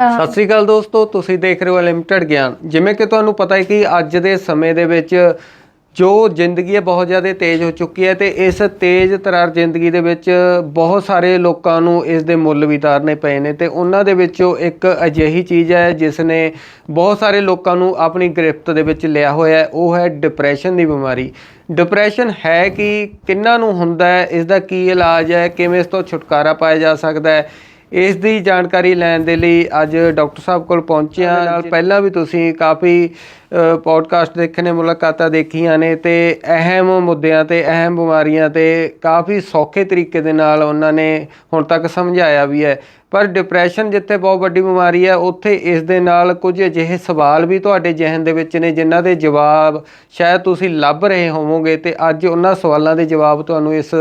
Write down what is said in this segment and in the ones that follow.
ਸਤਿ ਸ੍ਰੀ ਅਕਾਲ ਦੋਸਤੋ, ਤੁਸੀਂ ਦੇਖ ਰਹੇ ਹੋ ਲਿਮਟਿਡ ਗਿਆਨ। ਜਿਵੇਂ ਕਿ ਤੁਹਾਨੂੰ ਪਤਾ ਹੈ ਕਿ ਅੱਜ ਦੇ ਸਮੇਂ ਦੇ ਵਿੱਚ ਜੋ ਜ਼ਿੰਦਗੀ ਹੈ ਬਹੁਤ ਜ਼ਿਆਦਾ ਤੇਜ਼ ਹੋ ਚੁੱਕੀ ਹੈ ਤੇ ਇਸ ਤੇਜ਼ ਤਰਾਰ ਜ਼ਿੰਦਗੀ ਦੇ ਵਿੱਚ ਬਹੁਤ ਸਾਰੇ ਲੋਕਾਂ ਨੂੰ ਇਸ ਦੇ ਮੁੱਲ ਵੀ ਤਾਰਨੇ ਪਏ ਨੇ ਤੇ ਉਹਨਾਂ ਦੇ ਵਿੱਚੋਂ ਇੱਕ ਅਜਿਹੀ ਚੀਜ਼ ਹੈ ਜਿਸ ਨੇ ਬਹੁਤ ਸਾਰੇ ਲੋਕਾਂ ਨੂੰ ਆਪਣੀ ਗ੍ਰਿਫਤ ਦੇ ਵਿੱਚ ਲਿਆ ਹੋਇਆ ਉਹ ਹੈ ਡਿਪਰੈਸ਼ਨ ਦੀ ਬਿਮਾਰੀ। ਡਿਪਰੈਸ਼ਨ ਹੈ ਕਿ ਕਿੰਨਾਂ ਨੂੰ ਹੁੰਦਾ ਹੈ, ਇਸ ਦਾ ਕੀ ਇਲਾਜ ਹੈ, ਕਿਵੇਂ ਇਸ ਤੋਂ ਛੁਟਕਾਰਾ ਪਾਇਆ ਜਾ ਸਕਦਾ ਹੈ ਇਸ ਦੀ ਜਾਣਕਾਰੀ ਲੈਣ ਦੇ ਲਈ ਅੱਜ ਡਾਕਟਰ ਸਾਹਿਬ ਕੋਲ ਪਹੁੰਚੇ ਹਾਂ। ਨਾਲ ਪਹਿਲਾਂ ਵੀ ਤੁਸੀਂ ਕਾਫੀ ਪੋਡਕਾਸਟ ਦੇਖੇ ਨੇ ਮੁਲਾਕਾਤਾਂ ਦੇਖੀਆਂ ਨੇ ਤੇ ਅਹਿਮ ਮੁੱਦਿਆਂ ਤੇ, ਅਹਿਮ ਬਿਮਾਰੀਆਂ ਤੇ ਕਾਫੀ ਸੌਖੇ ਤਰੀਕੇ ਦੇ ਨਾਲ ਉਹਨਾਂ ਨੇ ਹੁਣ ਤੱਕ ਸਮਝਾਇਆ ਵੀ ਹੈ। ਪਰ ਡਿਪਰੈਸ਼ਨ ਜਿੱਥੇ ਬਹੁਤ ਵੱਡੀ ਬਿਮਾਰੀ ਹੈ, ਉੱਥੇ ਇਸ ਦੇ ਨਾਲ ਕੁਝ ਅਜਿਹੇ ਸਵਾਲ ਵੀ ਤੁਹਾਡੇ ਜ਼ਿਹਨ ਦੇ ਵਿੱਚ ਨੇ ਜਿਨ੍ਹਾਂ ਦੇ ਜਵਾਬ ਸ਼ਾਇਦ ਤੁਸੀਂ ਲੱਭ ਰਹੇ ਹੋਵੋਗੇ ਤੇ ਅੱਜ ਉਹਨਾਂ ਸਵਾਲਾਂ ਦੇ ਜਵਾਬ ਤੁਹਾਨੂੰ ਇਸ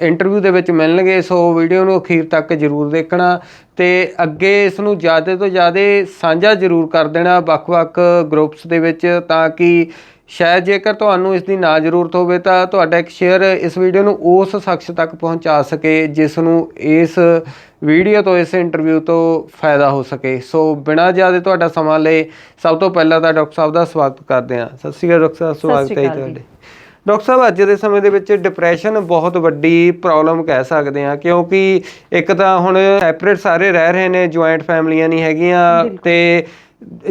ਇੰਟਰਵਿਊ ਦੇ ਵਿੱਚ ਮਿਲਣਗੇ। ਸੋ ਵੀਡੀਓ ਨੂੰ ਅਖੀਰ ਤੱਕ ਜ਼ਰੂਰ ਦੇਖਣਾ। ਤੇ ਅੱਗੇ ਇਸ ਨੂੰ ਜ਼ਿਆਦਾ ਤੋਂ ਜ਼ਿਆਦਾ ਸਾਂਝਾ ਜ਼ਰੂਰ ਕਰ ਦੇਣਾ ਵੱਖ-ਵੱਖ ਗਰੁੱਪਸ ਦੇ ਵਿੱਚ ਤਾਂ ਕਿ ਸ਼ਾਇਦ ਜੇਕਰ ਤੁਹਾਨੂੰ ਇਸ ਦੀ ਨਾ ਜ਼ਰੂਰਤ ਹੋਵੇ ਤਾਂ ਤੁਹਾਡਾ ਇੱਕ ਸ਼ੇਅਰ ਇਸ ਵੀਡੀਓ ਨੂੰ ਉਸ ਸ਼ਖਸ ਤੱਕ ਪਹੁੰਚਾ ਸਕੇ ਜਿਸ ਨੂੰ ਇਸ ਵੀਡੀਓ ਤੋਂ ਇਸ ਇੰਟਰਵਿਊ ਤੋਂ ਫਾਇਦਾ ਹੋ ਸਕੇ। ਸੋ ਬਿਨਾਂ ਜ਼ਿਆਦਾ ਤੁਹਾਡਾ ਸਮਾਂ ਲਏ ਸਭ ਤੋਂ ਪਹਿਲਾਂ ਤਾਂ ਡਾਕਟਰ ਸਾਹਿਬ ਦਾ ਸਵਾਗਤ ਕਰਦੇ ਹਾਂ। ਸਤਿ ਸ਼੍ਰੀ ਅਕਾਲ ਡਾਕਟਰ ਸਾਹਿਬ ਸਵਾਗਤ ਹੈ ਤੁਹਾਡੇ। ਡਾਕਟਰ ਸਾਹਿਬ ਅੱਜ ਦੇ ਸਮੇਂ ਦੇ ਵਿੱਚ ਡਿਪਰੈਸ਼ਨ ਬਹੁਤ ਵੱਡੀ ਪ੍ਰੋਬਲਮ ਕਹਿ ਸਕਦੇ ਹਾਂ ਕਿਉਂਕਿ ਇੱਕ ਤਾਂ ਹੁਣ ਸੈਪਰੇਟ ਸਾਰੇ ਰਹਿ ਰਹੇ ਨੇ ਜੁਆਇੰਟ ਫੈਮਲੀਆਂ ਨਹੀਂ ਹੈਗੀਆਂ ਤੇ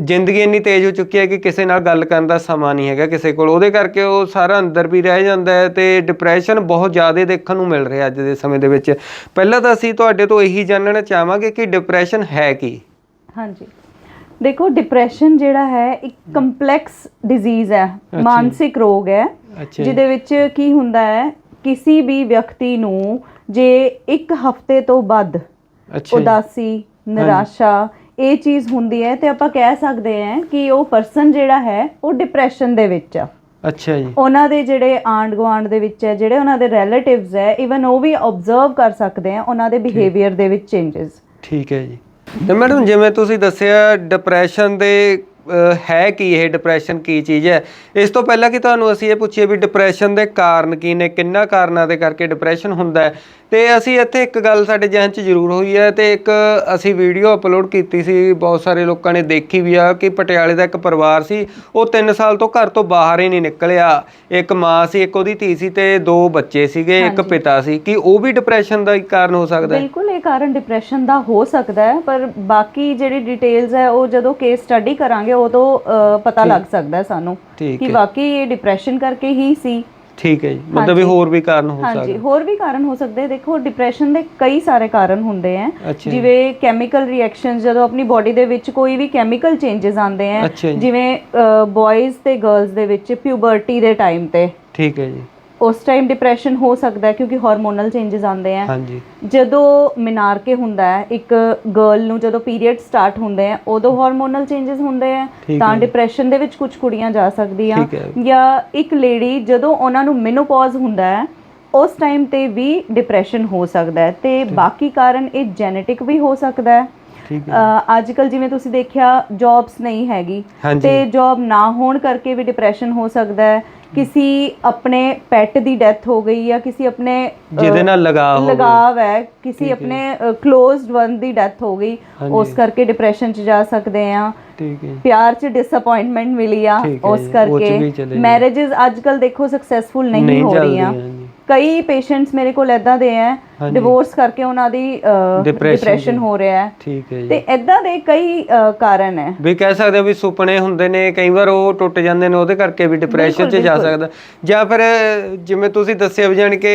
ਜ਼ਿੰਦਗੀ ਇੰਨੀ ਤੇਜ਼ ਹੋ ਚੁੱਕੀ ਹੈ ਕਿ ਕਿਸੇ ਨਾਲ ਗੱਲ ਕਰਨ ਦਾ ਸਮਾਂ ਨਹੀਂ ਹੈਗਾ ਕਿਸੇ ਕੋਲ। ਉਹਦੇ ਕਰਕੇ ਉਹ ਸਾਰਾ ਅੰਦਰ ਵੀ ਰਹਿ ਜਾਂਦਾ ਹੈ ਤੇ ਡਿਪਰੈਸ਼ਨ ਬਹੁਤ ਜ਼ਿਆਦਾ ਦੇਖਣ ਨੂੰ ਮਿਲ ਰਿਹਾ ਅੱਜ ਦੇ ਸਮੇਂ ਦੇ ਵਿੱਚ। ਪਹਿਲਾਂ ਤਾਂ ਅਸੀਂ ਤੁਹਾਡੇ ਤੋਂ ਇਹੀ ਜਾਣਨਾ ਚਾਹਾਂਗੇ ਕਿ ਡਿਪਰੈਸ਼ਨ ਹੈ ਕੀ? ਹਾਂਜੀ। ਦੇਖੋ ਡਿਪਰੈਸ਼ਨ ਜਿਹੜਾ ਹੈ ਇੱਕ ਕੰਪਲੈਕਸ ਡਿਜ਼ੀਜ਼ ਹੈ ਮਾਨਸਿਕ ਰੋਗ ਹੈ ਜਿਹਦੇ ਵਿੱਚ ਕੀ ਹੁੰਦਾ ਹੈ ਕਿਸੇ ਵੀ ਵਿਅਕਤੀ ਨੂੰ ਜੇ ਇੱਕ ਹਫ਼ਤੇ ਤੋਂ ਵੱਧ। ਉਦਾਸੀ ਨਿਰਾਸ਼ਾ ਇਹ ਚੀਜ਼ ਹੁੰਦੀ ਹੈ ਤੇ ਆਪਾਂ ਕਹਿ ਸਕਦੇ ਹਾਂ ਕਿ ਉਹ ਪਰਸਨ ਜਿਹੜਾ ਹੈ ਉਹ ਡਿਪਰੈਸ਼ਨ ਦੇ ਵਿੱਚ ਆ। ਅੱਛਾ ਜੀ। ਉਹਨਾਂ ਦੇ ਜਿਹੜੇ ਆਂਡ ਗੁਆਂਢ ਦੇ ਵਿੱਚ ਹੈ ਜਿਹੜੇ ਉਹਨਾਂ ਦੇ ਰਿਲੇਟਿਵਸ ਹੈ ਇਵਨ ਉਹ ਵੀ ਆਬਜ਼ਰਵ ਕਰ ਸਕਦੇ ਆ ਉਹਨਾਂ ਦੇ ਬਿਹੇਵੀਅਰ ਦੇ ਵਿੱਚ ਚੇਂਜਸ ਠੀਕ ਹੈ ਜੀ। ਤੇ ਮੈਡਮ, ਜਿਵੇਂ ਤੁਸੀਂ ਦੱਸਿਆ ਡਿਪਰੈਸ਼ਨ ਦੇ ਹੈ ਕੀ ਇਹ? ਡਿਪਰੈਸ਼ਨ ਕੀ ਚੀਜ਼ ਹੈ? ਇਸ ਤੋਂ ਪਹਿਲਾਂ ਕਿ ਤੁਹਾਨੂੰ ਅਸੀਂ ਇਹ ਪੁੱਛੀਏ ਵੀ ਡਿਪਰੈਸ਼ਨ ਦੇ ਕਾਰਨ ਕੀ ਨੇ? ਕਿੰਨਾ ਕਾਰਨਾਂ ਦੇ ਕਰਕੇ ਡਿਪਰੈਸ਼ਨ ਹੁੰਦਾ ਹੈ? ਤੇ ਅਸੀਂ ਇੱਥੇ ਇੱਕ ਗੱਲ ਸਾਡੇ ਜ਼ਿਹਨ 'ਚ ਜ਼ਰੂਰ ਹੋਈ ਹੈ ਤੇ ਇੱਕ ਅਸੀਂ ਵੀਡੀਓ ਅਪਲੋਡ ਕੀਤੀ ਸੀ ਬਹੁਤ ਸਾਰੇ ਲੋਕਾਂ ਨੇ ਦੇਖੀ ਵੀ ਆ ਕਿ ਪਟਿਆਲੇ ਦਾ ਇੱਕ ਪਰਿਵਾਰ ਸੀ ਉਹ 3 ਸਾਲ ਤੋਂ ਘਰ ਤੋਂ ਬਾਹਰ ਹੀ ਨਹੀਂ ਨਿਕਲਿਆ। ਇੱਕ ਮਾਂ ਸੀ ਇੱਕ ਉਹਦੀ ਧੀ ਸੀ ਤੇ ਦੋ ਬੱਚੇ ਸੀਗੇ ਇੱਕ ਪਿਤਾ ਸੀ। ਕਿ ਉਹ ਵੀ ਡਿਪਰੈਸ਼ਨ ਦਾ ਇੱਕ ਕਾਰਨ ਹੋ ਸਕਦਾ ਹੈ? ਬਿਲਕੁਲ ਇਹ ਕਾਰਨ ਡਿਪਰੈਸ਼ਨ ਦਾ ਹੋ ਸਕਦਾ ਹੈ ਪਰ ਬਾਕੀ ਜਿਹੜੀ ਡਿਟੇਲਸ ਹੈ ਉਹ ਜਦੋਂ ਕੇਸ ਸਟੱਡੀ ਕਰਾਂਗੇ ਉਦੋਂ ਪਤਾ ਲੱਗ ਸਕਦਾ ਹੈ ਸਾਨੂੰ ਕਿ ਵਾਕਈ ਇਹ ਡਿਪਰੈਸ਼ਨ ਕਰਕੇ ਹੀ ਸੀ। ਠੀਕ ਹੈ ਜੀ ਮਤਲਬ ਵੀ ਹੋਰ ਵੀ ਕਾਰਨ ਹੋ ਹਾਂਜੀ ਸਕਦੇ ਹੋਰ ਵੀ ਕਾਰਨ ਹੋ ਸਕਦੇ ਆ। ਦੇਖੋ ਡਿਪਰੈਸ਼ਨ ਦੇ ਕਈ ਸਾਰੇ ਕਾਰਨ ਹੁੰਦੇ ਆ ਅੱਛਾ ਜੀ। ਜਿਵੇਂ ਕੈਮੀਕਲ ਰਿਐਕਸ਼ਨਸ ਜਦੋਂ ਆਪਣੀ ਬਾਡੀ ਦੇ ਵਿੱਚ ਕੋਈ ਵੀ ਕੈਮੀਕਲ ਚੇਂਜਸ ਆਉਂਦੇ ਆ ਅੱਛਾ ਜੀ। ਜਿਵੇਂ ਬॉयਜ਼ ਤੇ ਗਰਲਸ ਦੇ ਵਿੱਚ ਪਿਊਬਰਟੀ ਦੇ ਟਾਈਮ ਤੇ ਠੀਕ ਹੈ ਜੀ ਉਸ ਟਾਈਮ ਡਿਪਰੈਸ਼ਨ ਹੋ ਸਕਦਾ ਹੈ ਕਿਉਂਕਿ ਹਾਰਮੋਨਲ ਚੇਂਜਸ ਆਉਂਦੇ ਆ। ਹਾਂਜੀ। ਜਦੋਂ ਮਿਨਾਰਕੇ ਹੁੰਦਾ ਹੈ ਇੱਕ ਗਰਲ ਨੂੰ ਜਦੋਂ ਪੀਰੀਅਡ ਸਟਾਰਟ ਹੁੰਦੇ ਆ ਉਦੋਂ ਹਾਰਮੋਨਲ ਚੇਂਜਸ ਹੁੰਦੇ ਆ ਤਾਂ। ਡਿਪਰੈਸ਼ਨ ਦੇ ਵਿੱਚ ਕੁਝ ਕੁੜੀਆਂ ਜਾ ਸਕਦੀਆਂ। ਜਾਂ ਇੱਕ ਲੇਡੀ ਜਦੋਂ ਉਹਨਾਂ ਨੂੰ ਮੈਨੋਪੌਜ਼ ਹੁੰਦਾ ਹੈ ਉਸ ਟਾਈਮ ਤੇ ਵੀ ਡਿਪਰੈਸ਼ਨ ਹੋ ਸਕਦਾ ਹੈ। ਤੇ ਬਾਕੀ ਕਾਰਨ ਇਹ ਜੈਨੇਟਿਕ ਵੀ ਹੋ ਸਕਦਾ ਹੈ। ਅੱਜ ਕੱਲ ਜਿਵੇਂ ਤੁਸੀਂ ਦੇਖਿਆ ਜੌਬਸ ਨਹੀਂ ਹੈਗੀ। ਤੇ ਜੌਬ ਨਾ ਹੋਣ ਕਰਕੇ ਵੀ ਡਿਪਰੈਸ਼ਨ ਹੋ ਸਕਦਾ ਹੈ। ਕਿਸੇ ਆਪਣੇ ਪੈਟ ਦੀ ਡੈਥ ਹੋ ਗਈ ਜਾਂ ਕਿਸੇ ਆਪਣੇ ਜਿਹਦੇ ਨਾਲ ਲਗਾਅ ਹੋਵੇ ਲਗਾਵ ਹੈ ਕਿਸੇ ਆਪਣੇ ক্লোਜ਼ਡ ਵਨ ਦੀ ਡੈਥ ਹੋ ਗਈ। ਉਸ ਕਰਕੇ ਡਿਪਰੈਸ਼ਨ ਚ ਜਾ ਸਕਦੇ ਆ ਠੀਕ ਹੈ ਪਿਆਰ ਚ ਡਿਸਪਾਇੰਟਮੈਂਟ ਮਿਲੀ ਆ ਹੈ ਉਸ ਕਰਕੇ। ਮੈਰਿਜਸ ਅੱਜ ਕੱਲ ਦੇਖੋ ਸਕਸੈਸਫੁਲ ਨਹੀਂ ਹੋ ਰਹੀਆਂ। ਕਈ ਪੇਸ਼ੈਂਟਸ ਮੇਰੇ ਕੋਲ ਐਦਾਂ ਦੇ ਆ ਹਾਂਜੀ। ਡਿਵੋਰਸ ਕਰਕੇ ਉਹਨਾਂ ਦੀ Depression ਡਿਪਰੈਸ਼ਨ ਦੀ। ਹੋ ਰਿਹਾ ਹੈ ਠੀਕ ਹੈ ਜੀ ਤੇ ਐਦਾਂ ਦੇ ਕਈ ਅ, ਕਾਰਨ ਹੈ ਵੀ ਕਹਿ ਸਕਦੇ ਹਾਂ ਵੀ ਸੁਪਨੇ ਹੁੰਦੇ ਨੇ ਕਈ ਵਾਰ ਉਹ ਟੁੱਟ ਜਾਂਦੇ ਨੇ ਉਹਦੇ ਕਰਕੇ ਵੀ ਡਿਪਰੈਸ਼ਨ 'ਚ ਜਾ ਬਿਲਕੁਲ। ਸਕਦਾ ਜਾਂ ਫਿਰ ਜਿਵੇਂ ਤੁਸੀਂ ਦੱਸਿਆ ਵੀ ਜਾਣ ਕੇ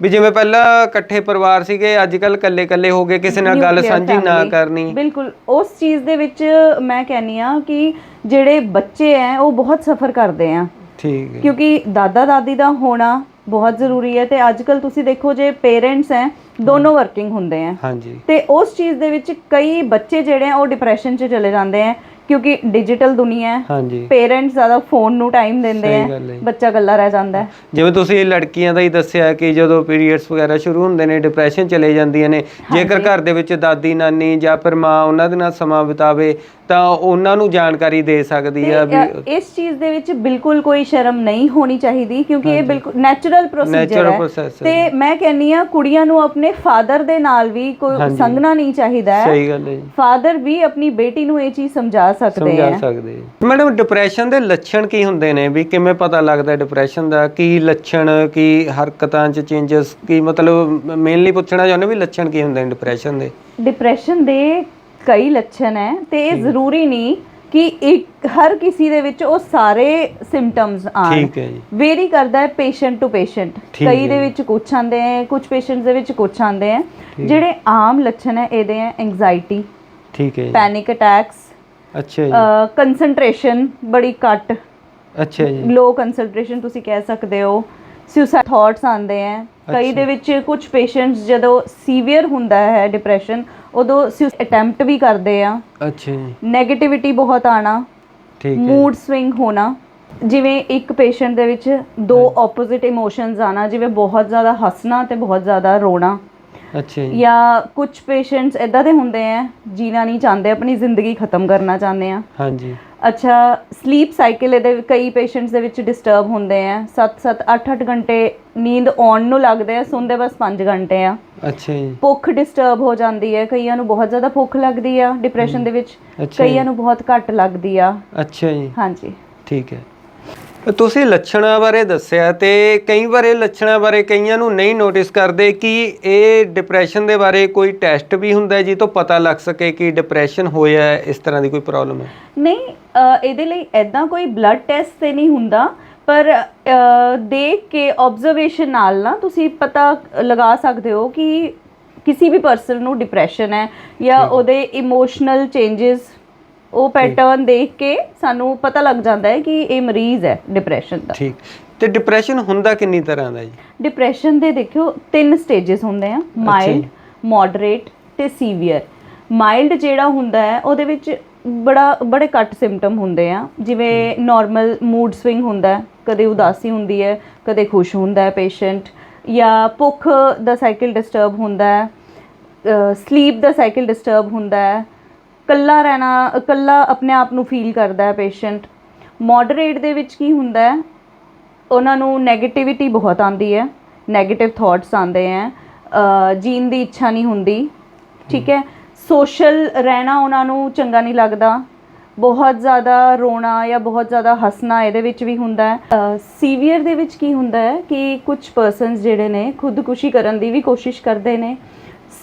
ਵੀ ਜਿਵੇਂ ਪਹਿਲਾਂ ਇਕੱਠੇ ਪਰਿਵਾਰ ਸੀਗੇ ਅੱਜ ਕੱਲ ਇਕੱਲੇ ਇਕੱਲੇ ਹੋ ਗਏ ਕਿਸੇ ਨਾਲ ਗੱਲ Nuclear ਸਾਂਝੀ ਨਾ family। ਕਰਨੀ ਬਿਲਕੁਲ ਉਸ ਚੀਜ਼ ਦੇ ਵਿੱਚ ਮੈਂ ਕਹਿੰਨੀ ਆ ਕਿ ਜਿਹੜੇ ਬੱਚੇ ਐ ਉਹ ਬਹੁਤ ਸਫਰ ਕਰਦੇ ਆ ਠੀਕ ਹੈ ਕਿਉਂਕਿ ਦਾਦਾ ਦਾਦੀ ਦਾ ਹੋਣਾ ਬਹੁਤ ਜ਼ਰੂਰੀ ਹੈ ਤੇ ਅੱਜ ਕੱਲ ਤੁਸੀਂ ਦੇਖੋ ਜੇ ਪੇਰੈਂਟਸ ਐ ਦੋਨੋਂ ਵਰਕਿੰਗ ਹੁੰਦੇ ਆ ਹਾਂਜੀ। ਤੇ ਉਸ ਚੀਜ਼ ਦੇ ਵਿੱਚ ਕਈ ਬੱਚੇ ਜਿਹੜੇ ਆ ਉਹ ਡਿਪਰੈਸ਼ਨ 'ਚ ਚਲੇ ਜਾਂਦੇ ਆ ਕਿਉਂਕਿ ਡਿਜੀਟਲ ਦੁਨੀਆ ਹੈ। ਹਾਂਜੀ। ਪੇਰੈਂਟਸ ਜ਼ਿਆਦਾ ਫੋਨ ਨੂੰ ਟਾਈਮ ਦਿੰਦੇ ਸਹੀ ਆ ਗੱਲ ਹੈ ਜੀ। ਬੱਚਾ ਇਕੱਲਾ ਰਹਿ ਜਾਂਦਾ ਹੈ। ਜਿਵੇਂ ਤੁਸੀਂ ਲੜਕੀਆਂ ਦਾ ਹੀ ਦੱਸਿਆ ਕਿ ਜਦੋਂ ਪੀਰੀਅਡਸ ਵਗੈਰਾ ਸ਼ੁਰੂ ਹੁੰਦੇ ਨੇ ਡਿਪਰੈਸ਼ਨ ਚਲੇ ਜਾਂਦੀਆਂ ਨੇ ਜੇਕਰ ਘਰ ਦੇ ਵਿੱਚ ਦਾਦੀ ਨਾਨੀ ਜਾਂ ਫਿਰ ਮਾਂ ਉਹਨਾਂ ਦੇ ਨਾਲ ਸਮਾਂ ਬਿਤਾਵੇ ਤਾਂ ਉਹਨਾਂ ਨੂੰ ਜਾਣਕਾਰੀ ਦੇ ਸਕਦੀ ਆ ਤੇ, ਵੀ ਅ, ਇਸ ਚੀਜ਼ ਦੇ ਵਿੱਚ ਬਿਲਕੁਲ ਕੋਈ ਸ਼ਰਮ ਨਹੀਂ ਹੋਣੀ ਚਾਹੀਦੀ ਕਿਉਂਕਿ ਇਹ ਬਿਲਕੁਲ ਨੈਚੁਰਲ ਪ੍ਰੋਸੀਜਰ Natural ਹੈ। process ਹੈ। ਤੇ ਮੈਂ ਕਹਿੰਨੀ ਆ ਕੁੜੀਆਂ ਨੂੰ ਆਪਣੇ ਫਾਦਰ ਦੇ ਨਾਲ ਵੀ ਕੋਈ ਹਾਂਜੀ। ਸੰਗਣਾ ਨਹੀਂ ਚਾਹੀਦਾ ਹੈ। ਸਹੀ ਗੱਲ ਹੈ ਜੀ। ਫਾਦਰ ਵੀ ਆਪਣੀ ਬੇਟੀ ਨੂੰ ਇਹ ਚੀਜ਼ ਸਮਝਾ ਸਕਦੇ ਸਮਝਾ ਸਕਦੇ ਮੈਡਮ ਡਿਪਰੈਸ਼ਨ ਦੇ ਲੱਛਣ ਕੀ ਹੁੰਦੇ ਨੇ? ਵੀ ਕਿਵੇਂ ਪਤਾ ਲੱਗਦਾ ਡਿਪਰੈਸ਼ਨ ਦਾ? ਕੀ ਲੱਛਣ ਕੀ ਹਰਕਤਾਂ 'ਚ ਚੇਂਜਸ ਕੀ ਮਤਲਬ ਮੇਨਲੀ ਪੁੱਛਣਾ ਚਾਹੁੰਦੇ ਵੀ ਲੱਛਣ ਕੀ ਹੁੰਦੇ ਨੇ ਡਿਪਰੈਸ਼ਨ ਦੇ? ਡਿਪਰੈਸ਼ਨ ਦੇ ਕਈ ਲੱਛਣ ਹੈ ਤੇ ਇਹ ਜ਼ਰੂਰੀ ਨਹੀਂ ਕਿ ਇੱਕ ਹਰ ਕਿਸੇ ਦੇ ਵਿੱਚ ਉਹ ਸਾਰੇ ਸਿੰਪਟਮਸ ਆਣ। ਠੀਕ ਹੈ ਜੀ। ਵੇਰੀ ਕਰਦਾ ਹੈ ਪੇਸ਼ੈਂਟ ਟੂ ਪੇਸ਼ੈਂਟ ਕਈ। ਦੇ ਵਿੱਚ ਕੁਝ ਆਉਂਦੇ ਹੈ ਕੁਝ ਪੇਸ਼ੈਂਟਸ ਦੇ ਵਿੱਚ ਕੁਝ ਆਉਂਦੇ ਹੈ। ਜਿਹੜੇ ਆਮ ਲੱਛਣ ਹੈ ਇਹਦੇ ਹੈ ਐਂਜ਼ਾਈਟੀ ਠੀਕ ਹੈ ਜੀ। ਪੈਨਿਕ ਅਟੈਕਸ ਅੱਛਾ ਜੀ। ਕੰਸੰਟ੍ਰੇਸ਼ਨ ਬੜੀ ਘੱਟ। ਅੱਛਾ ਜੀ। ਲੋ ਕੰਸੰਟ੍ਰੇਸ਼ਨ ਤੁਸੀਂ ਕਹਿ ਸਕਦੇ ਹੋ। ਸੁਸਾਈਡ ਥਾਟਸ ਆਉਂਦੇ ਹੈ। ਕਈ ਦੇ ਵਿੱਚ ਕੁਝ ਪੇਸ਼ੈਂਟਸ ਜਦੋਂ ਸੀਵੀਅਰ ਹੁੰਦਾ ਹੈ ਡਿਪਰੈਸ਼ਨ ਉਦੋਂ ਸੁਸਾਈਡ ਅਟੈਂਪਟ ਵੀ ਕਰਦੇ ਆ। ਅੱਛਾ ਜੀ। 네ਗੇਟਿਵਿਟੀ ਬਹੁਤ ਆਣਾ ਠੀਕ ਹੈ ਮੂਡ ਸਵਿੰਗ ਹੋਣਾ। ਜਿਵੇਂ ਇੱਕ ਪੇਸ਼ੈਂਟ ਦੇ ਵਿੱਚ ਦੋ ਆਪੋਜ਼ਿਟ ਇਮੋਸ਼ਨਸ ਆਣਾ ਜਿਵੇਂ ਬਹੁਤ ਜ਼ਿਆਦਾ ਹੱਸਣਾ ਤੇ ਬਹੁਤ ਜ਼ਿਆਦਾ ਰੋਣਾ। ਅੱਛਾ ਜੀ। ਜਾਂ ਕੁਝ ਪੇਸ਼ੈਂਟਸ ਇਦਾਂ ਦੇ ਹੁੰਦੇ ਆ ਜੀਣਾ ਨਹੀਂ ਚਾਹੁੰਦੇ ਆਪਣੀ ਜ਼ਿੰਦਗੀ ਖਤਮ ਕਰਨਾ ਚਾਹੁੰਦੇ ਆ। ਹਾਂਜੀ। ਅੱਛਾ ਸਲੀਪ ਸਾਈਕਲ ਇਹਦੇ ਕਈ ਪੇਸ਼ੈਂਟਸ ਦੇ ਵਿੱਚ ਡਿਸਟਰਬ ਹੁੰਦੇ ਆ। 7-7 8-8 ਘੰਟੇ ਨੀਂਦ ਆਉਣ ਨੂੰ ਲੱਗਦੇ ਆ ਸੌਂਦੇ ਬਸ 5 ਘੰਟੇ ਆ। ਅੱਛਾ ਜੀ। ਭੁੱਖ ਡਿਸਟਰਬ ਹੋ ਜਾਂਦੀ ਹੈ ਕਈਆਂ ਨੂੰ ਬਹੁਤ ਜ਼ਿਆਦਾ ਭੁੱਖ ਲੱਗਦੀ ਆ ਡਿਪਰੈਸ਼ਨ ਦੇ ਵਿੱਚ ਅੱਛਾ ਕਈਆਂ ਨੂੰ ਬਹੁਤ ਘੱਟ ਲੱਗਦੀ ਆ। ਅੱਛਾ ਜੀ। ਹਾਂਜੀ। ਠੀਕ ਹੈ। ਤੁਸੀਂ ਲੱਛਣਾਂ ਬਾਰੇ ਦੱਸਿਆ ਤੇ ਕਈ ਵਾਰ ਇਹ ਲੱਛਣਾਂ ਬਾਰੇ ਕਈਆਂ ਨੂੰ ਨਹੀਂ ਨੋਟਿਸ ਕਰਦੇ ਕਿ ਇਹ ਡਿਪਰੈਸ਼ਨ ਦੇ ਬਾਰੇ ਕੋਈ ਟੈਸਟ ਵੀ ਹੁੰਦਾ ਜੀ ਤੋਂ ਪਤਾ ਲੱਗ ਸਕੇ ਕਿ ਡਿਪਰੈਸ਼ਨ ਹੋਇਆ ਹੈ ਇਸ ਤਰ੍ਹਾਂ ਦੀ ਕੋਈ ਪ੍ਰੋਬਲਮ ਹੈ? ਨਹੀਂ ਅ, ਇਹਦੇ ਲਈ ਐਦਾਂ ਕੋਈ ਬਲੱਡ ਟੈਸਟ ਤੇ ਨਹੀਂ ਹੁੰਦਾ ਪਰ ਅ, ਦੇਖ ਕੇ ਆਬਜ਼ਰਵੇਸ਼ਨ ਨਾਲ ਨਾ ਤੁਸੀਂ ਪਤਾ ਲਗਾ ਸਕਦੇ ਹੋ ਕਿ ਕਿਸੇ ਵੀ ਪਰਸਨ ਨੂੰ ਡਿਪਰੈਸ਼ਨ ਹੈ ਜਾਂ ਉਹਦੇ ਇਮੋਸ਼ਨਲ ਚੇਂजेस ਉਹ ਪੈਟਰਨ ਦੇਖ ਕੇ ਸਾਨੂੰ ਪਤਾ ਲੱਗ ਜਾਂਦਾ ਹੈ ਕਿ ਇਹ ਮਰੀਜ਼ ਹੈ ਡਿਪਰੈਸ਼ਨ ਦਾ। ਠੀਕ। ਤੇ ਡਿਪਰੈਸ਼ਨ ਹੁੰਦਾ ਕਿੰਨੀ ਤਰ੍ਹਾਂ ਦਾ ਜੀ? ਡਿਪਰੈਸ਼ਨ ਦੇ ਦੇਖਿਓ ਤਿੰਨ ਸਟੇजेस ਹੁੰਦੇ ਆ ਮਾਈਲਡ ਮੋਡਰੇਟ ਤੇ ਸੀਵੀਅਰ ਮਾਈਲਡ ਜਿਹੜਾ ਹੁੰਦਾ ਹੈ ਉਹਦੇ ਵਿੱਚ ਬੜਾ ਬੜੇ ਘੱਟ ਸਿੰਪਟਮ ਹੁੰਦੇ ਆ। ਜਿਵੇਂ ਨਾਰਮਲ ਮੂਡ ਸਵਿੰਗ ਹੁੰਦਾ ਕਦੇ ਉਦਾਸੀ ਹੁੰਦੀ ਹੈ ਕਦੇ ਖੁਸ਼ ਹੁੰਦਾ ਹੈ ਪੇਸ਼ੈਂਟ ਜਾਂ ਭੁੱਖ ਦਾ ਸਾਈਕਲ ਡਿਸਟਰਬ ਹੁੰਦਾ ਹੈ ਸਲੀਪ ਦਾ ਸਾਈਕਲ ਡਿਸਟਰਬ ਹੁੰਦਾ ਹੈ ਇਕੱਲਾ ਰਹਿਣਾ, ਇਕੱਲਾ ਆਪਣੇ ਆਪ ਨੂੰ ਫੀਲ ਕਰਦਾ ਹੈ ਪੇਸ਼ੈਂਟ ਮੋਡਰੇਟ ਦੇ ਵਿੱਚ ਕੀ ਹੁੰਦਾ ਹੈ? ਉਹਨਾਂ ਨੂੰ 네ਗੇਟਿਵਿਟੀ ਬਹੁਤ ਆਉਂਦੀ ਹੈ। 네ਗੇਟਿਵ ਥਾਟਸ ਆਉਂਦੇ ਹੈ। ਜੀਣ ਦੀ ਇੱਛਾ ਨਹੀਂ ਹੁੰਦੀ। ਠੀਕ ਹੈ? ਸੋਸ਼ਲ ਰਹਿਣਾ ਉਹਨਾਂ ਨੂੰ ਚੰਗਾ ਨਹੀਂ ਲੱਗਦਾ। ਬਹੁਤ ਜ਼ਿਆਦਾ ਰੋਣਾ ਜਾਂ ਬਹੁਤ ਜ਼ਿਆਦਾ ਹੱਸਣਾ ਇਹਦੇ ਵਿੱਚ ਵੀ ਹੁੰਦਾ ਹੈ। ਸੀਵੀਅਰ ਦੇ ਵਿੱਚ ਕੀ ਹੁੰਦਾ ਹੈ? ਕਿ ਕੁਝ ਪਰਸਨਸ ਜਿਹੜੇ ਨੇ ਖੁਦਕੁਸ਼ੀ ਕਰਨ ਦੀ ਵੀ ਕੋਸ਼ਿਸ਼ ਕਰਦੇ ਨੇ।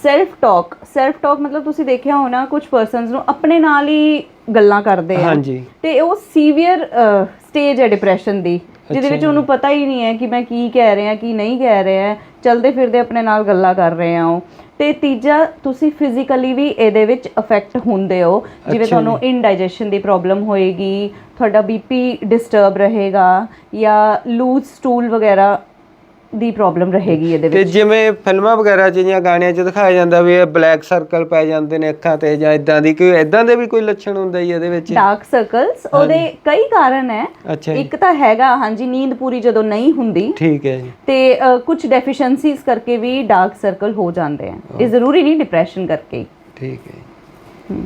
ਸੈਲਫ ਟਾਕ ਸੈਲਫ ਟਾਕ ਮਤਲਬ ਤੁਸੀਂ ਦੇਖਿਆ ਹੋਣਾ ਕੁਝ ਪਰਸਨਸ ਨੂੰ ਆਪਣੇ ਨਾਲ ਹੀ ਗੱਲਾਂ ਕਰਦੇ ਆ। ਹਾਂਜੀ। ਤੇ ਉਹ ਸੀਵੀਅਰ ਸਟੇਜ ਹੈ ਡਿਪਰੈਸ਼ਨ ਦੀ ਜਿਹਦੇ ਵਿੱਚ ਉਹਨੂੰ ਪਤਾ ਹੀ ਨਹੀਂ ਹੈ ਕਿ ਮੈਂ ਕੀ ਕਹਿ ਰਿਹਾ ਕੀ ਨਹੀਂ ਕਹਿ ਰਿਹਾ ਚਲਦੇ ਫਿਰਦੇ ਆਪਣੇ ਨਾਲ ਗੱਲਾਂ ਕਰ ਰਹੇ ਆ ਉਹ। ਤੇ ਤੀਜਾ ਤੁਸੀਂ ਫਿਜ਼ੀਕਲੀ ਵੀ ਇਹਦੇ ਵਿੱਚ ਅਫੈਕਟ ਹੁੰਦੇ ਹੋ ਜਿਵੇਂ ਤੁਹਾਨੂੰ ਇਨਡਾਈਜੈਸ਼ਨ ਦੀ ਪ੍ਰੋਬਲਮ ਹੋਏਗੀ ਤੁਹਾਡਾ ਬੀਪੀ ਡਿਸਟਰਬ ਰਹੇਗਾ ਜਾਂ ਲੂਜ਼ ਸਟੂਲ ਵਗੈਰਾ ਦੀ ਪ੍ਰੋਬਲਮ ਰਹੇਗੀ ਇਹਦੇ ਤੇ ਵਿੱਚ। ਜਿਵੇਂ ਫਿਲਮਾਂ ਵਗੈਰਾ 'ਚ ਜਾਂ ਗਾਣਿਆਂ 'ਚ ਦਿਖਾਇਆ ਜਾਂਦਾ ਵੀ ਇਹ ਬਲੈਕ ਸਰਕਲ ਪੈ ਜਾਂਦੇ ਨੇ ਅੱਖਾਂ ਤੇ ਜਾਂ ਇਦਾਂ ਦੀ ਕੋਈ ਇਦਾਂ ਦੇ ਵੀ ਕੋਈ ਲੱਛਣ ਹੁੰਦਾ ਜੀ ਇਹਦੇ ਵਿੱਚ? ਡਾਰਕ ਸਰਕਲਸ ਉਹਦੇ ਕਈ ਕਾਰਨ ਹੈ। ਜੀ। ਇੱਕ ਤਾਂ ਹੈਗਾ ਹਾਂਜੀ ਨੀਂਦ ਪੂਰੀ ਜਦੋਂ ਨਹੀਂ ਹੁੰਦੀ ਠੀਕ ਹੈ ਜੀ। ਤੇ ਕੁਝ ਡੈਫੀਸ਼ੀਐਂਸੀਜ਼ ਕਰਕੇ ਵੀ ਡਾਰਕ ਸਰਕਲ ਹੋ ਜਾਂਦੇ ਆ। ਇਹ ਜ਼ਰੂਰੀ ਨਹੀਂ ਡਿਪਰੈਸ਼ਨ ਕਰਕੇ। ਹੀ। ਠੀਕ ਹੈ ਜੀ।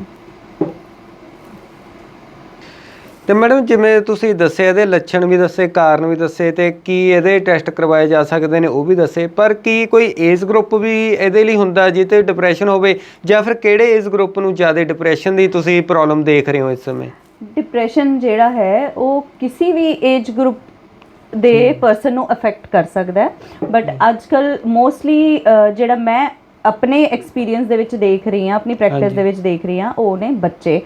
ਤੇ ਮੈਡਮ ਜਿਵੇਂ ਤੁਸੀਂ ਦੱਸੇ ਇਹਦੇ ਲੱਛਣ ਵੀ ਦੱਸੇ ਕਾਰਨ ਵੀ ਦੱਸੇ ਤੇ ਕੀ ਇਹਦੇ ਟੈਸਟ ਕਰਵਾਏ ਜਾ ਸਕਦੇ ਨੇ ਉਹ ਵੀ ਦੱਸੇ ਪਰ ਕੀ ਕੋਈ ਏਜ ਗਰੁੱਪ ਵੀ ਇਹਦੇ ਲਈ ਹੁੰਦਾ ਜਿੱਤੇ ਡਿਪਰੈਸ਼ਨ ਹੋਵੇ ਜਾਂ ਫਿਰ ਕਿਹੜੇ ਏਜ ਗਰੁੱਪ ਨੂੰ ਜ਼ਿਆਦਾ ਡਿਪਰੈਸ਼ਨ ਦੀ ਤੁਸੀਂ ਪ੍ਰੋਬਲਮ ਦੇਖ ਰਹੇ ਹੋ ਇਸ ਸਮੇਂ? ਡਿਪਰੈਸ਼ਨ ਜਿਹੜਾ ਹੈ ਉਹ ਕਿਸੇ ਵੀ ਏਜ ਗਰੁੱਪ ਦੇ ਪਰਸਨ ਨੂੰ ਅਫੈਕਟ ਕਰ ਸਕਦਾ ਹੈ। ਬਟ ਅੱਜਕੱਲ ਮੋਸਟਲੀ ਜਿਹੜਾ ਮੈਂ ਆਪਣੇ ਐਕਸਪੀਰੀਅੰਸ ਦੇ ਵਿੱਚ ਦੇਖ ਰਹੀ ਹਾਂ ਆਪਣੀ ਪ੍ਰੈਕਟਿਸ ਦੇ ਵਿੱਚ ਦੇਖ ਰਹੀ ਹਾਂ ਉਹ ਨੇ ਬੱਚੇ।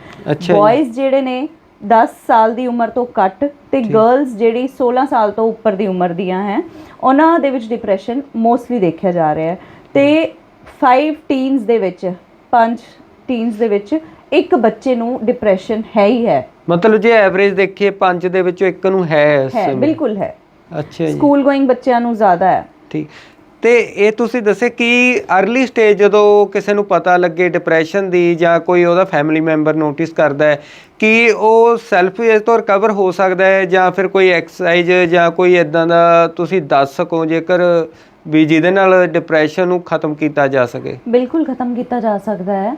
ਬॉयਜ਼ ਜਿਹੜੇ ਨੇ 10 ਸਾਲ ਦੀ ਉਮਰ ਤੋਂ ਘੱਟ ਤੇ ਗਰਲਸ ਜਿਹੜੀ 16 ਸਾਲ ਤੋਂ ਉੱਪਰ ਦੀ ਉਮਰ ਦੀਆਂ ਹੈ ਉਹਨਾਂ ਦੇ ਵਿੱਚ ਡਿਪਰੈਸ਼ਨ ਮੋਸਟਲੀ ਦੇਖਿਆ ਜਾ ਰਿਹਾ ਹੈ। ਤੇ 5 ਟੀਨਸ ਦੇ ਵਿੱਚ 5 ਟੀਨਸ ਦੇ ਵਿੱਚ ਇੱਕ ਬੱਚੇ ਨੂੰ ਡਿਪਰੈਸ਼ਨ ਹੈ ਹੀ ਹੈ। ਮਤਲਬ ਜੇ ਐਵਰੇਜ ਦੇਖੀਏ ਪੰਜ ਦੇ ਵਿੱਚੋਂ ਇੱਕ ਨੂੰ ਹੈ ਇਸ ਹੈ ਬਿਲਕੁਲ ਹੈ। ਅੱਛਾ ਜੀ। ਸਕੂਲ ਗੋਇੰਗ ਬੱਚਿਆਂ ਨੂੰ ਜ਼ਿਆਦਾ ਹੈ। ਠੀਕ। ਤੇ ਇਹ ਤੁਸੀਂ ਦੱਸੇ ਕਿ ਅਰਲੀ ਸਟੇਜ ਜਦੋਂ ਕਿਸੇ ਨੂੰ ਪਤਾ ਲੱਗੇ ਡਿਪਰੈਸ਼ਨ ਦੀ ਜਾਂ ਕੋਈ ਉਹਦਾ ਫੈਮਿਲੀ ਮੈਂਬਰ ਨੋਟਿਸ ਕਰਦਾ ਹੈ, ਕਿ ਉਹ ਸੈਲਫ ਇਸ ਤੋਂ ਰਿਕਵਰ ਹੋ ਸਕਦਾ ਹੈ ਜਾਂ ਫਿਰ ਕੋਈ ਐਕਸਰਸਾਈਜ਼ ਜਾਂ ਕੋਈ ਇਦਾਂ ਦਾ ਤੁਸੀਂ ਦੱਸ ਸਕੋ ਜੇਕਰ ਵੀ ਜਿਹਦੇ ਨਾਲ ਡਿਪਰੈਸ਼ਨ ਨੂੰ ਖਤਮ ਕੀਤਾ ਜਾ ਸਕੇ? ਬਿਲਕੁਲ ਖਤਮ ਕੀਤਾ ਜਾ ਸਕਦਾ ਹੈ।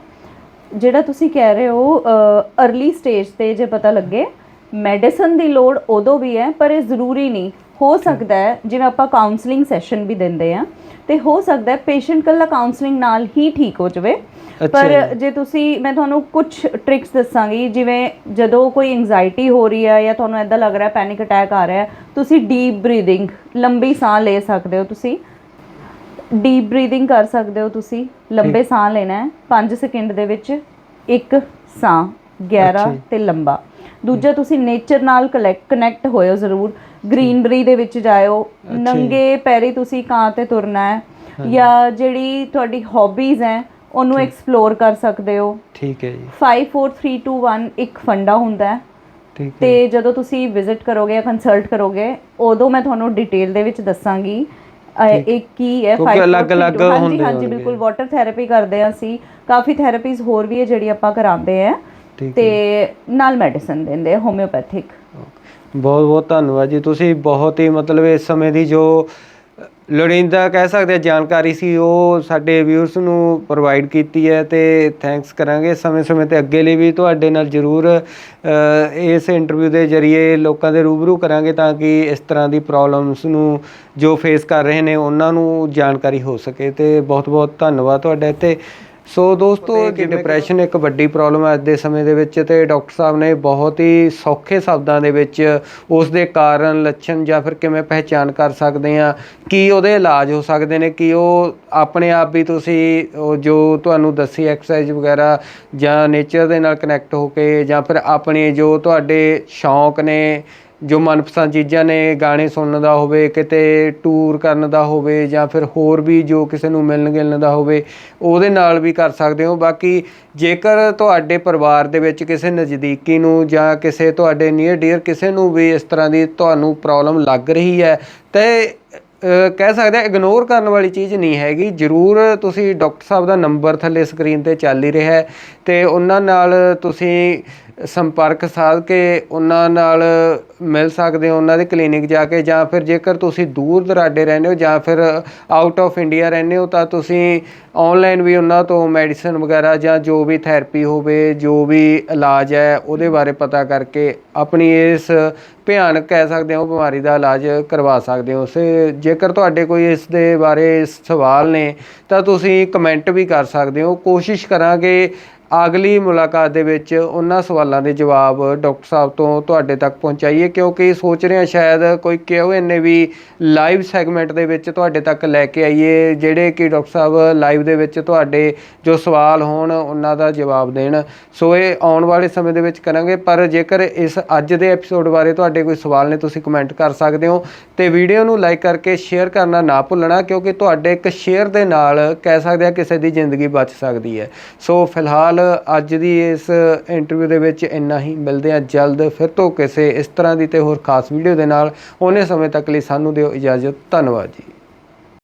ਜਿਹੜਾ ਤੁਸੀਂ ਕਹਿ ਰਹੇ ਹੋ ਅਰਲੀ ਸਟੇਜ ਤੇ ਜੇ ਪਤਾ ਲੱਗੇ ਮੈਡੀਸਨ ਦੀ ਲੋੜ ਉਦੋਂ ਵੀ ਹੈ, ਪਰ ਇਹ ਜ਼ਰੂਰੀ ਨਹੀਂ ਹੋ ਸਕਦਾ ਹੈ ਜਿਵੇਂ ਆਪਾਂ ਕਾਉਂਸਲਿੰਗ ਸੈਸ਼ਨ ਵੀ ਦਿੰਦੇ ਆ ਤੇ ਹੋ ਸਕਦਾ ਹੈ ਪੇਸ਼ੈਂਟ ਕੱਲਾ ਕਾਉਂਸਲਿੰਗ ਨਾਲ ਹੀ ਠੀਕ ਹੋ ਜਾਵੇ ਪਰ ਜੀ। ਤੁਸੀਂ ਮੈਂ ਤੁਹਾਨੂੰ ਕੁਝ ਟ੍ਰਿਕਸ ਦੱਸਾਂਗੀ ਜਿਵੇਂ ਜਦੋਂ ਕੋਈ ਐਂਜ਼ਾਈਟੀ ਹੋ ਰਹੀ ਹੈ ਜਾਂ ਤੁਹਾਨੂੰ ਐਦਾਂ ਲੱਗ ਰਿਹਾ ਪੈਨਿਕ ਅਟੈਕ ਆ ਰਿਹਾ ਤੁਸੀਂ ਡੀਪ ਬਰੀਥਿੰਗ ਲੰਬੀ ਸਾਹ ਲੈ ਸਕਦੇ ਹੋ ਤੁਸੀਂ ਡੀਪ ਬਰੀਥਿੰਗ ਕਰ ਸਕਦੇ ਹੋ ਤੁਸੀਂ ਲੰਬੇ ਸਾਹ ਲੈਣਾ ਹੈ 5 ਸਕਿੰਟ ਦੇ ਵਿੱਚ ਇੱਕ ਸਾਹ ਗਹਿਰਾ ਅੱਛਾ ਜੀ। ਤੇ ਲੰਬਾ ਦੂਜਾ ਤੁਸੀਂ ਨੇਚਰ ਨਾਲ ਕਨੈਕਟ ਹੋਇਓ ਜ਼ਰੂਰ। ਗ੍ਰੀਨਰੀ ਦੇ ਵਿੱਚ ਜਾਇਓ। ਨੰਗੇ ਪੈਰੀ ਤੁਸੀਂ ਕਾਂ ਤੇ ਤੁਰਨਾ ਹੈ। ਜਾਂ ਜਿਹੜੀ ਤੁਹਾਡੀ ਹੌਬੀਜ਼ ਹੈ ਉਹਨੂੰ ਐਕਸਪਲੋਰ ਕਰ ਸਕਦੇ ਹੋ। ਠੀਕ ਹੈ ਜੀ। 5 4 3 2 1 ਇੱਕ ਫੰਡਾ ਹੁੰਦਾ ਹੈ। ਤੇ ਜਦੋਂ ਤੁਸੀਂ ਵਿਜ਼ਿਟ ਕਰੋਗੇ ਜਾਂ ਕੰਸਲਟ ਕਰੋਗੇ ਉਦੋਂ ਮੈਂ ਤੁਹਾਨੂੰ ਡਿਟੇਲ ਦੇ ਵਿੱਚ ਦੱਸਾਂਗੀ। ਇਹ ਕੀ ਹੈ? ਕਿਉਂਕਿ 5, 4, ਅਲੱਗ-ਅਲੱਗ 3, 2, ਹਾਂਜੀ ਹੁੰਦੇ ਹਾਂਜੀ ਹੋਣਗੇ। ਬਿਲਕੁਲ। ਵਾਟਰ ਥੈਰੇਪੀ ਕਰਦੇ ਹਾਂ ਅਸੀਂ। ਕਾਫੀ ਥੈਰੇਪੀਜ਼ ਹੋਰ ਵੀ ਹੈ ਜਿਹੜੀ ਆਪਾਂ ਕਰਾਉਂਦੇ ਆ ਤੇ ਨਾਲ ਮੈਡੀਸਨ ਦਿੰਦੇ ਹੋਮਿਓਪੈਥਿਕ ਬਹੁਤ ਬਹੁਤ ਧੰਨਵਾਦ ਜੀ। ਤੁਸੀਂ ਬਹੁਤ ਹੀ ਮਤਲਬ ਇਸ ਸਮੇਂ ਦੀ ਜੋ ਲੋੜੀਂਦਾ ਕਹਿ ਸਕਦੇ ਜਾਣਕਾਰੀ ਸੀ ਉਹ ਸਾਡੇ ਵਿਊਅਰਸ ਨੂੰ ਪ੍ਰੋਵਾਈਡ ਕੀਤੀ ਹੈ ਤੇ ਥੈਂਕਸ ਕਰਾਂਗੇ। ਸਮੇਂ-ਸਮੇਂ ਤੇ ਅੱਗੇ ਲਈ ਵੀ ਤੁਹਾਡੇ ਨਾਲ ਜ਼ਰੂਰ ਇਸ ਇੰਟਰਵਿਊ ਦੇ ਜ਼ਰੀਏ ਲੋਕਾਂ ਦੇ ਰੂਬਰੂ ਕਰਾਂਗੇ ਤਾਂ ਕਿ ਇਸ ਤਰ੍ਹਾਂ ਦੀ ਪ੍ਰੋਬਲਮਸ ਨੂੰ ਜੋ ਫੇਸ ਕਰ ਰਹੇ ਨੇ ਉਹਨਾਂ ਨੂੰ ਜਾਣਕਾਰੀ ਹੋ ਸਕੇ। ਤੇ ਬਹੁਤ-ਬਹੁਤ ਧੰਨਵਾਦ ਤੁਹਾਡਾ ਤੇ ਸੋ ਦੋਸਤੋ ਕਿ ਡਿਪਰੈਸ਼ਨ ਇੱਕ ਵੱਡੀ ਪ੍ਰੋਬਲਮ ਹੈ ਅੱਜ ਦੇ ਸਮੇਂ ਦੇ ਵਿੱਚ ਤੇ ਡਾਕਟਰ ਸਾਹਿਬ ਨੇ ਬਹੁਤ ਹੀ ਸੌਖੇ ਸ਼ਬਦਾਂ ਦੇ ਵਿੱਚ ਉਸ ਦੇ ਕਾਰਨ ਲੱਛਣ ਜਾਂ ਫਿਰ ਕਿਵੇਂ ਪਹਿਚਾਨ ਕਰ ਸਕਦੇ ਆ ਕੀ ਉਹਦੇ ਇਲਾਜ ਹੋ ਸਕਦੇ ਨੇ ਕਿ ਉਹ ਆਪਣੇ ਆਪ ਵੀ ਤੁਸੀਂ ਉਹ ਜੋ ਤੁਹਾਨੂੰ ਦੱਸੀ ਐਕਸਰਸਾਈਜ਼ ਵਗੈਰਾ ਜਾਂ ਨੇਚਰ ਦੇ ਨਾਲ ਕਨੈਕਟ ਹੋ ਕੇ ਜਾਂ ਫਿਰ ਆਪਣੇ ਜੋ ਤੁਹਾਡੇ ਸ਼ੌਂਕ ਨੇ ਜੋ ਮਨਪਸੰਦ ਚੀਜ਼ਾਂ ਨੇ, ਗਾਣੇ ਸੁਣਨ ਦਾ ਹੋਵੇ, ਕਿਤੇ ਟੂਰ ਕਰਨ ਦਾ ਹੋਵੇ ਜਾਂ ਫਿਰ ਹੋਰ ਵੀ ਜੋ ਕਿਸੇ ਨੂੰ ਮਿਲਣ ਗਿਲਣ ਦਾ ਹੋਵੇ, ਉਹਦੇ ਨਾਲ ਵੀ ਕਰ ਸਕਦੇ ਹੋ। ਬਾਕੀ ਜੇਕਰ ਤੁਹਾਡੇ ਪਰਿਵਾਰ ਦੇ ਵਿੱਚ ਕਿਸੇ ਨਜ਼ਦੀਕੀ ਨੂੰ ਜਾਂ ਕਿਸੇ ਤੁਹਾਡੇ ਨੀਅਰ ਡੀਅਰ ਕਿਸੇ ਨੂੰ ਵੀ ਇਸ ਤਰ੍ਹਾਂ ਦੀ ਤੁਹਾਨੂੰ ਪ੍ਰੋਬਲਮ ਲੱਗ ਰਹੀ ਹੈ, ਤੇ ਕਹਿ ਸਕਦੇ ਆ ਇਗਨੋਰ ਕਰਨ ਵਾਲੀ ਚੀਜ਼ ਨਹੀਂ ਹੈਗੀ। ਜਰੂਰ ਤੁਸੀਂ ਡਾਕਟਰ ਸਾਹਿਬ ਦਾ ਨੰਬਰ ਥੱਲੇ ਸਕਰੀਨ ਤੇ ਚੱਲ ਹੀ ਰਿਹਾ ਹੈ ਤੇ ਉਹਨਾਂ ਨਾਲ ਤੁਸੀਂ ਸੰਪਰਕ ਸਾਧ ਕੇ ਉਹਨਾਂ ਨਾਲ ਮਿਲ ਸਕਦੇ ਹੋ, ਉਹਨਾਂ ਦੇ ਕਲੀਨਿਕ ਜਾ ਕੇ, ਜਾਂ ਫਿਰ ਜੇਕਰ ਤੁਸੀਂ ਦੂਰ ਦਰਾਡੇ ਰਹਿੰਦੇ ਹੋ, ਜਾਂ ਫਿਰ ਆਊਟ ਆਫ ਇੰਡੀਆ ਰਹਿੰਦੇ ਹੋ, ਤਾਂ ਤੁਸੀਂ ਆਨਲਾਈਨ ਵੀ ਉਹਨਾਂ ਤੋਂ ਮੈਡੀਸਨ ਵਗੈਰਾ ਜਾਂ ਜੋ ਵੀ ਥੈਰੇਪੀ ਹੋਵੇ, ਜੋ ਵੀ ਇਲਾਜ ਹੈ, ਉਹਦੇ ਬਾਰੇ ਪਤਾ ਕਰਕੇ ਆਪਣੀ ਇਸ ਭਿਆਨਕ ਕਹਿ ਸਕਦੇ ਹੋ, ਬਿਮਾਰੀ ਦਾ ਇਲਾਜ ਕਰਵਾ ਸਕਦੇ ਹੋ। ਸੇ ਜੇਕਰ ਤੁਹਾਡੇ ਕੋਈ ਇਸ ਦੇ ਬਾਰੇ ਸਵਾਲ ਨੇ, ਤਾਂ ਤੁਸੀਂ ਕਮੈਂਟ ਵੀ ਕਰ ਸਕਦੇ ਹੋ। ਕੋਸ਼ਿਸ਼ ਕਰਾਂਗੇ ਅਗਲੀ ਮੁਲਾਕਾਤ ਦੇ ਵਿੱਚ ਉਹਨਾਂ ਸਵਾਲਾਂ ਦੇ ਜਵਾਬ ਡਾਕਟਰ ਸਾਹਿਬ ਤੋਂ ਤੁਹਾਡੇ ਤੱਕ ਪਹੁੰਚਾਈਏ, ਕਿਉਂਕਿ ਸੋਚ ਰਹੇ ਹਾਂ ਸ਼ਾਇਦ ਕੋਈ ਕਿਉਂ ਨੇ ਵੀ ਲਾਈਵ ਸੈਗਮੈਂਟ ਦੇ ਵਿੱਚ ਤੁਹਾਡੇ ਤੱਕ ਲੈ ਕੇ ਆਈਏ, ਜਿਹੜੇ ਕਿ ਡਾਕਟਰ ਸਾਹਿਬ ਲਾਈਵ ਦੇ ਵਿੱਚ ਤੁਹਾਡੇ ਜੋ ਸਵਾਲ ਹੋਣ ਉਹਨਾਂ ਦਾ ਜਵਾਬ ਦੇਣ। ਸੋ ਇਹ ਆਉਣ ਵਾਲੇ ਸਮੇਂ ਦੇ ਵਿੱਚ ਕਰਾਂਗੇ, ਪਰ ਜੇਕਰ ਇਸ ਅੱਜ ਦੇ ਐਪੀਸੋਡ ਬਾਰੇ ਤੁਹਾਡੇ ਕੋਈ ਸਵਾਲ ਨੇ, ਤੁਸੀਂ ਕਮੈਂਟ ਕਰ ਸਕਦੇ ਹੋ। ਤੇ ਵੀਡੀਓ ਨੂੰ ਲਾਈਕ ਕਰਕੇ ਸ਼ੇਅਰ ਕਰਨਾ ਨਾ ਭੁੱਲਣਾ, ਕਿਉਂਕਿ ਤੁਹਾਡੇ ਇੱਕ ਸ਼ੇਅਰ ਦੇ ਨਾਲ ਕਹਿ ਸਕਦੇ ਆ ਕਿਸੇ ਦੀ ਜ਼ਿੰਦਗੀ ਬਚ ਸਕਦੀ ਹੈ। ਸੋ ਫਿਲਹਾਲ ਅੱਜ ਦੀ ਇਸ ਇੰਟਰਵਿਊ ਦੇ ਵਿੱਚ ਇੰਨਾ ਹੀ। ਮਿਲਦੇ ਆ ਜਲਦ ਫਿਰ ਤੋਂ ਕਿਸੇ ਇਸ ਤਰ੍ਹਾਂ ਦੀ ਤੇ ਹੋਰ ਖਾਸ ਵੀਡੀਓ ਦੇ ਨਾਲ। ਉਹਨੇ ਸਮੇਂ ਤੱਕ ਲਈ ਸਾਨੂੰ ਦਿਓ ਇਜਾਜ਼ਤ। ਧੰਨਵਾਦ ਜੀ।